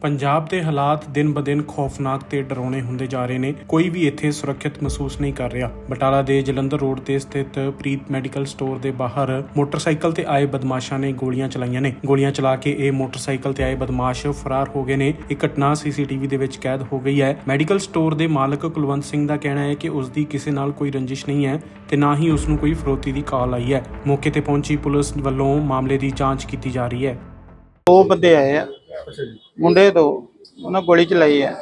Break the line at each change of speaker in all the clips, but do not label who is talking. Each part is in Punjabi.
ਪੰਜਾਬ ਦੇ ਹਾਲਾਤ ਦਿਨ-ਬਦਿਨ ਖੌਫਨਾਕ ਤੇ ਡਰਾਉਣੇ ਹੁੰਦੇ ਜਾ ਰਹੇ ਨੇ। ਕੋਈ ਵੀ ਇੱਥੇ ਸੁਰੱਖਿਅਤ ਮਹਿਸੂਸ ਨਹੀਂ ਕਰ ਰਿਹਾ। ਬਟਾਲਾ ਦੇ ਜਲੰਧਰ ਰੋਡ ਤੇ ਸਥਿਤ ਪ੍ਰੀਤ ਮੈਡੀਕਲ ਸਟੋਰ ਦੇ ਬਾਹਰ ਮੋਟਰਸਾਈਕਲ ਤੇ ਆਏ ਬਦਮਾਸ਼ਾਂ ਨੇ ਗੋਲੀਆਂ ਚਲਾਈਆਂ ਨੇ। ਗੋਲੀਆਂ ਚਲਾ ਕੇ ਇਹ ਮੋਟਰਸਾਈਕਲ ਤੇ ਆਏ ਬਦਮਾਸ਼ ਫਰਾਰ ਹੋ ਗਏ ਨੇ। ਇਹ ਘਟਨਾ ਸੀਸੀਟੀਵੀ ਦੇ ਵਿੱਚ ਕੈਦ ਹੋ ਗਈ ਹੈ। ਮੈਡੀਕਲ ਸਟੋਰ ਦੇ ਮਾਲਕ ਕੁਲਵੰਤ ਸਿੰਘ ਦਾ ਕਹਿਣਾ ਹੈ ਕਿ ਉਸ ਦੀ ਕਿਸੇ ਨਾਲ ਕੋਈ ਰੰਜਿਸ਼ ਨਹੀਂ ਹੈ ਤੇ ਨਾ ਹੀ ਉਸ ਨੂੰ ਕੋਈ ਫਰੋਤੀ ਦੀ ਕਾਲ ਆਈ ਹੈ। ਮੌਕੇ ਤੇ ਪਹੁੰਚੀ ਪੁਲਿਸ ਵੱਲੋਂ ਮਾਮਲੇ ਦੀ ਜਾਂਚ ਕੀਤੀ ਜਾ ਰਹੀ ਹੈ।
ਦੋ ਬੰਦੇ ਆਏ ਆ। ਮੁੰਡੇ ਦੋ ਉਹਨਾਂ ਗੋਲੀ ਚਲਾਈ ਆ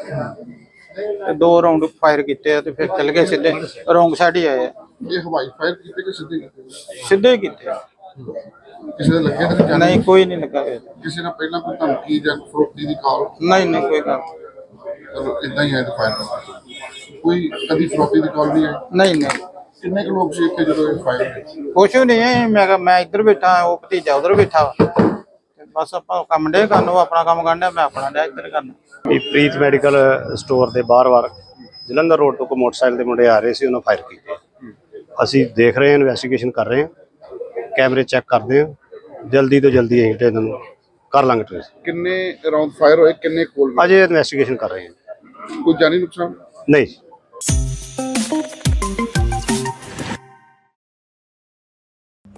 ਤੇ ਦੋ ਰਾਉਂਡ ਫਾਇਰ ਕੀਤੇ ਆ ਤੇ ਫਿਰ ਚੱਲ ਗਏ ਸਿੱਧੇ ਰੋਂਗ ਸਾਈਡ ਹੀ ਆਏ ਆ।
ਇਹ ਹਵਾਈ ਫਾਇਰ ਕੀਤੇ ਕਿ ਸਿੱਧੇ ਕੀਤੇ?
ਸਿੱਧੇ ਹੀ ਕੀਤੇ ਆ।
ਕਿਸੇ ਦੇ ਲੱਗੇ ਤਾਂ ਨਹੀਂ ਜਾਣੇ?
ਨਹੀਂ ਕੋਈ ਨਹੀਂ ਲੱਗਾ ਹੋਇਆ।
ਕਿਸੇ ਨਾਲ ਪਹਿਲਾਂ ਕੋਈ ਧਮਕੀ ਜਾਂ ਫਰੋਤੀ ਦੀ ਕਾਲ?
ਨਹੀਂ ਨਹੀਂ ਕੋਈ ਗੱਲ
ਚਲੋ ਇਦਾਂ ਹੀ ਹੈ ਤੇ ਫਾਇਰ ਕੋਈ ਕਦੀ ਫਰੋਤੀ ਦੀ ਕਾਲ ਨਹੀਂ ਆਈ?
ਨਹੀਂ ਨਹੀਂ।
ਕਿੰਨੇ ਕੁ ਲੋਕ ਸੀ ਇੱਥੇ ਜਦੋਂ ਇਹ ਫਾਇਰ
ਕੁਛ ਵੀ ਨਹੀਂ ਹੈ ਮੈਂ ਕਿਹਾ ਮੈਂ ਇੱਧਰ ਬੈਠਾ ਉਹ ਭਤੀਜਾ ਉਧਰ ਬੈਠਾ ਵਾ। ਤੇ ਬਸ ਆਪਾਂ ਕੰਮ ਡੇ ਕਰਨ ਉਹ ਆਪਣਾ ਕੰਮ ਕਰਨ ਡਿਆ ਮੈਂ ਆਪਣਾ ਡਿਆ ਇੱਧਰ ਕਰਨਾ।
ਵੀ ਪ੍ਰੀਤ ਮੈਡੀਕਲ ਸਟੋਰ ਦੇ ਬਾਹਰ-ਬਾਹਰ ਜਲੰਧਰ ਰੋਡ ਤੋਂ ਕੋ ਮੋਟਰਸਾਈਕਲ ਦੇ ਮੁੰਡੇ ਆ ਰਹੇ ਸੀ ਉਹਨਾਂ ਫਾਇਰ ਕੀਤੇ। ਅਸੀਂ ਦੇਖ ਰਹੇ ਹਾਂ ਇਨਵੈਸਟੀਗੇਸ਼ਨ ਕਰ ਰਹੇ ਹਾਂ ਕੈਮਰੇ ਚੈੱਕ ਕਰਦੇ ਹਾਂ ਜਲਦੀ ਤੋਂ ਜਲਦੀ ਅਸੀਂ ਇਹਨਾਂ ਨੂੰ ਕਰ ਲਾਂਗੇ ਟ੍ਰੇਸ
ਕਿੰਨੇ ਰਾਉਂਡ ਫਾਇਰ ਹੋਏ ਕਿੰਨੇ ਕੋਲ
ਅਜੇ ਇਨਵੈਸਟੀਗੇਸ਼ਨ ਕਰ ਰਹੇ ਹਾਂ।
ਕੋਈ ਜਾਨੀ ਨੁਕਸਾਨ?
ਨਹੀਂ।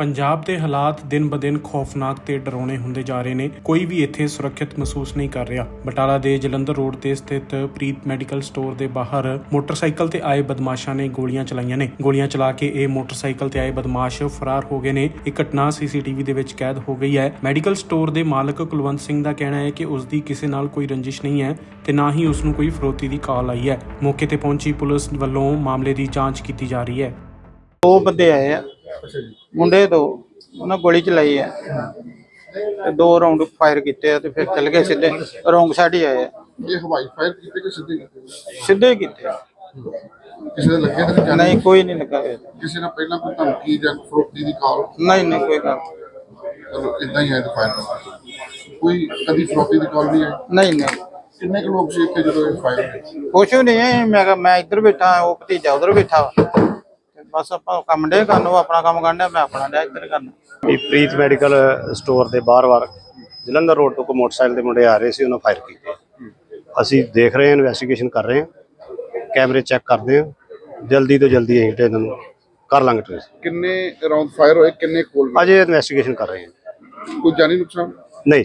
ਪੰਜਾਬ ਦੇ ਹਾਲਾਤ ਦਿਨ-ਬਦਿਨ ਖੌਫਨਾਕ ਤੇ ਡਰਾਉਣੇ ਹੁੰਦੇ ਜਾ ਰਹੇ ਨੇ। ਕੋਈ ਵੀ ਇੱਥੇ ਸੁਰੱਖਿਅਤ ਮਹਿਸੂਸ ਨਹੀਂ ਕਰ ਰਿਹਾ। ਬਟਾਲਾ ਦੇ ਜਲੰਧਰ ਰੋਡ ਤੇ ਸਥਿਤ ਪ੍ਰੀਤ ਮੈਡੀਕਲ ਸਟੋਰ ਦੇ ਬਾਹਰ ਮੋਟਰਸਾਈਕਲ ਤੇ ਆਏ ਬਦਮਾਸ਼ਾਂ ਨੇ ਗੋਲੀਆਂ ਚਲਾਈਆਂ ਨੇ। ਗੋਲੀਆਂ ਚਲਾ ਕੇ ਇਹ ਮੋਟਰਸਾਈਕਲ ਤੇ ਆਏ ਬਦਮਾਸ਼ ਫਰਾਰ ਹੋ ਗਏ ਨੇ। ਇਹ ਘਟਨਾ ਸੀਸੀਟੀਵੀ ਦੇ ਵਿੱਚ ਕੈਦ ਹੋ ਗਈ ਹੈ। ਮੈਡੀਕਲ ਸਟੋਰ ਦੇ ਮਾਲਕ ਕੁਲਵੰਤ ਸਿੰਘ ਦਾ ਕਹਿਣਾ ਹੈ ਕਿ ਉਸ ਦੀ ਕਿਸੇ ਨਾਲ ਕੋਈ ਰੰਜਿਸ਼ ਨਹੀਂ ਹੈ ਤੇ ਨਾ ਹੀ ਉਸ ਨੂੰ ਕੋਈ ਫਰੋਤੀ ਦੀ ਕਾਲ ਆਈ ਹੈ। ਮੌਕੇ ਤੇ ਪਹੁੰਚੀ ਪੁਲਿਸ ਵੱਲੋਂ ਮਾਮਲੇ ਦੀ ਜਾਂਚ ਕੀਤੀ ਜਾ ਰਹੀ ਹੈ।
ਦੋ ਬੰਦੇ ਆਏ ਆ। ਮੁੰਡੇ ਦੋ ਉਹਨਾਂ ਗੋਲੀ ਚਲਾਈ ਆ ਤੇ ਦੋ ਰਾਉਂਡ ਫਾਇਰ ਕੀਤੇ ਆ ਤੇ ਫਿਰ ਚੱਲ ਗਏ ਸਿੱਧੇ ਰੋਂਗ ਸਾਈਡ ਹੀ ਆਏ ਆ।
ਇਹ ਹਵਾਈ ਫਾਇਰ ਕੀਤੇ ਕਿ ਸਿੱਧੇ ਕੀਤੇ?
ਸਿੱਧੇ ਹੀ ਕੀਤੇ। ਆ।
ਕਿਸੇ ਦੇ ਲੱਗੇ ਤਾਂ ਨਹੀਂ? ਜਾਣੇ
ਨਹੀਂ ਕੋਈ ਨਹੀਂ ਲੱਗਾ ਹੋਇਆ।
ਕਿਸੇ ਨਾਲ ਪਹਿਲਾਂ ਕੋਈ ਧਮਕੀ ਜਾਂ ਫਰੋਤੀ ਦੀ ਕਾਲ
ਨਹੀਂ ਨਹੀਂ ਕੋਈ ਗੱਲ
ਚਲੋ ਇਦਾਂ ਹੀ ਹੈ ਫਾਇਰ ਕੋਈ ਕਦੀ ਫਰੋਤੀ ਦੀ ਕਾਲ ਨਹੀਂ ਆਈ?
ਨਹੀਂ ਨਹੀਂ।
ਕਿੰਨੇ ਕੁ ਲੋਕ ਸੀ ਇੱਥੇ ਜਦੋਂ ਇਹ ਫਾਇਰ
ਕੁਛ ਵੀ ਨਹੀਂ ਹੈ ਮੈਂ ਕਿਹਾ ਮੈਂ ਇੱਧਰ ਬੈਠਾ ਉਹ ਭਤੀਜਾ ਉਧਰ ਬੈਠਾ ਵਾ। ਬਸ ਆਪਾਂ ਕੰਮ ਡੇ ਕਰਨ ਉਹ ਆਪਣਾ ਕੰਮ ਕਰਨ ਡਿਆ ਮੈਂ ਆਪਣਾ ਡਿਆ ਇੱਧਰ ਕਰਨਾ।
ਵੀ ਪ੍ਰੀਤ ਮੈਡੀਕਲ ਸਟੋਰ ਦੇ ਬਾਹਰ-ਬਾਹਰ ਜਲੰਧਰ ਰੋਡ ਤੋਂ ਕੋ ਮੋਟਰਸਾਈਕਲ ਦੇ ਮੁੰਡੇ ਆ ਰਹੇ ਸੀ ਉਹਨਾਂ ਫਾਇਰ ਕੀਤੇ। ਅਸੀਂ ਦੇਖ ਰਹੇ ਹਾਂ ਇਨਵੈਸਟੀਗੇਸ਼ਨ ਕਰ ਰਹੇ ਹਾਂ ਕੈਮਰੇ ਚੈੱਕ ਕਰਦੇ ਹਾਂ ਜਲਦੀ ਤੋਂ ਜਲਦੀ ਅਸੀਂ ਇਹਨਾਂ ਨੂੰ ਕਰ ਲਾਂਗੇ ਟ੍ਰੇਸ
ਕਿੰਨੇ ਰਾਉਂਡ ਫਾਇਰ ਹੋਏ ਕਿੰਨੇ ਕੋਲ
ਅਜੇ ਇਨਵੈਸਟੀਗੇਸ਼ਨ ਕਰ ਰਹੇ ਹਾਂ।
ਕੋਈ ਜਾਨੀ ਨੁਕਸਾਨ?
ਨਹੀਂ।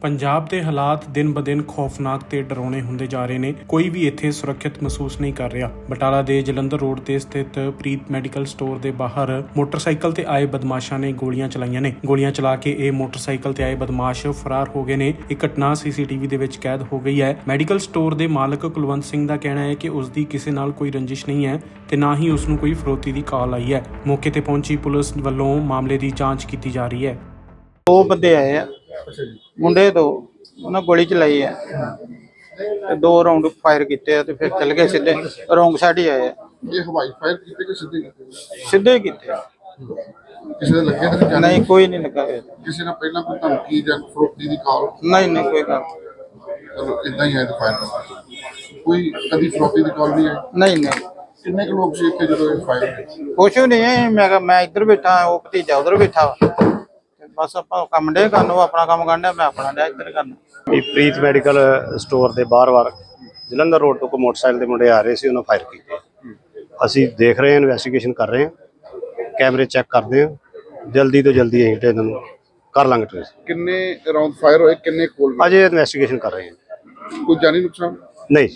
ਪੰਜਾਬ ਦੇ ਹਾਲਾਤ ਦਿਨ-ਬਦਿਨ ਖੌਫਨਾਕ ਤੇ ਡਰਾਉਣੇ ਹੁੰਦੇ ਜਾ ਰਹੇ ਨੇ। ਕੋਈ ਵੀ ਇੱਥੇ ਸੁਰੱਖਿਅਤ ਮਹਿਸੂਸ ਨਹੀਂ ਕਰ ਰਿਹਾ। ਬਟਾਲਾ ਦੇ ਜਲੰਧਰ ਰੋਡ ਤੇ ਸਥਿਤ ਪ੍ਰੀਤ ਮੈਡੀਕਲ ਸਟੋਰ ਦੇ ਬਾਹਰ ਮੋਟਰਸਾਈਕਲ ਤੇ ਆਏ ਬਦਮਾਸ਼ਾਂ ਨੇ ਗੋਲੀਆਂ ਚਲਾਈਆਂ ਨੇ। ਗੋਲੀਆਂ ਚਲਾ ਕੇ ਇਹ ਮੋਟਰਸਾਈਕਲ ਤੇ ਆਏ ਬਦਮਾਸ਼ ਫਰਾਰ ਹੋ ਗਏ ਨੇ। ਇਹ ਘਟਨਾ ਸੀਸੀਟੀਵੀ ਦੇ ਵਿੱਚ ਕੈਦ ਹੋ ਗਈ ਹੈ। ਮੈਡੀਕਲ ਸਟੋਰ ਦੇ ਮਾਲਕ ਕੁਲਵੰਤ ਸਿੰਘ ਦਾ ਕਹਿਣਾ ਹੈ ਕਿ ਉਸ ਦੀ ਕਿਸੇ ਨਾਲ ਕੋਈ ਰੰਜਿਸ਼ ਨਹੀਂ ਹੈ ਤੇ ਨਾ ਹੀ ਉਸ ਨੂੰ ਕੋਈ ਫਰੋਤੀ ਦੀ ਕਾਲ ਆਈ ਹੈ। ਮੌਕੇ ਤੇ ਪਹੁੰਚੀ ਪੁਲਿਸ ਵੱਲੋਂ ਮਾਮਲੇ ਦੀ ਜਾਂਚ ਕੀਤੀ ਜਾ ਰਹੀ ਹੈ।
ਦੋ ਬੰਦੇ ਆਏ ਆ। ਮੁੰਡੇ ਦੋ ਉਹਨਾਂ ਗੋਲੀ ਚਲਾਈ ਆ ਤੇ ਦੋ ਰਾਉਂਡ ਫਾਇਰ ਕੀਤੇ ਆ ਤੇ ਫਿਰ ਚੱਲ ਗਏ ਸਿੱਧੇ ਰੋਂਗ ਸਾਈਡ ਹੀ ਆਏ ਆ।
ਇਹ ਹਵਾਈ ਫਾਇਰ ਕੀਤੇ ਕਿ ਸਿੱਧੇ ਕੀਤੇ?
ਸਿੱਧੇ ਹੀ ਕੀਤੇ ਆ।
ਕਿਸੇ ਦੇ ਲੱਗੇ ਤਾਂ ਨਹੀਂ
ਕੋਈ ਨਹੀਂ ਲੱਗਾ ਹੋਇਆ।
ਕਿਸੇ ਨਾਲ ਪਹਿਲਾਂ ਕੋਈ ਧਮਕੀ ਜਾਂ ਫਰੋਤੀ ਦੀ ਕਾਲ?
ਨਹੀਂ ਨਹੀਂ ਕੋਈ ਗੱਲ
ਚਲੋ ਇਦਾਂ ਹੀ ਹੈ ਤੇ ਫਾਇਰ ਕੋਈ ਕਦੀ ਫਰੋਤੀ ਦੀ ਕਾਲ ਨਹੀਂ ਆਈ?
ਨਹੀਂ ਨਹੀਂ।
ਕਿੰਨੇ ਕੁ ਲੋਕ ਸੀ ਇੱਥੇ ਜਦੋਂ ਇਹ ਫਾਇਰ
ਕੁਛ ਵੀ ਨਹੀਂ ਹੈ ਮੈਂ ਕਿਹਾ ਮੈਂ ਇੱਧਰ ਬੈਠਾ ਉਹ ਭਤੀਜਾ ਉਧਰ ਬੈਠਾ ਵਾ। ਬਸ ਆਪਾਂ ਕੰਮ ਡੇ ਕਰਨ ਉਹ ਆਪਣਾ ਕੰਮ ਕਰਨ ਮੈਂ ਆਪਣਾ ਡਿਆ ਇੱਧਰ ਕਰਨਾ।
ਵੀ ਪ੍ਰੀਤ ਮੈਡੀਕਲ ਸਟੋਰ ਦੇ ਬਾਹਰ-ਬਾਹਰ ਜਲੰਧਰ ਰੋਡ ਤੋਂ ਕੋ ਮੋਟਰਸਾਈਕਲ ਦੇ ਮੁੰਡੇ ਆ ਰਹੇ ਸੀ ਉਹਨਾਂ ਫਾਇਰ ਕੀਤੇ। ਅਸੀਂ ਦੇਖ ਰਹੇ ਹਾਂ ਇਨਵੈਸਟੀਗੇਸ਼ਨ ਕਰ ਰਹੇ ਹਾਂ ਕੈਮਰੇ ਚੈੱਕ ਕਰਦੇ ਹਾਂ ਜਲਦੀ ਤੋਂ ਜਲਦੀ ਅਸੀਂ ਇਹਨਾਂ ਨੂੰ ਕਰ ਲਾਂਗੇ ਟ੍ਰੇਸ
ਕਿੰਨੇ ਰਾਉਂਡ ਫਾਇਰ ਹੋਏ ਕਿੰਨੇ ਕੋਲ
ਅਜੇ ਇਨਵੈਸਟੀਗੇਸ਼ਨ ਕਰ ਰਹੇ ਹਾਂ।
ਕੋਈ ਜਾਨੀ ਨੁਕਸਾਨ?
ਨਹੀਂ।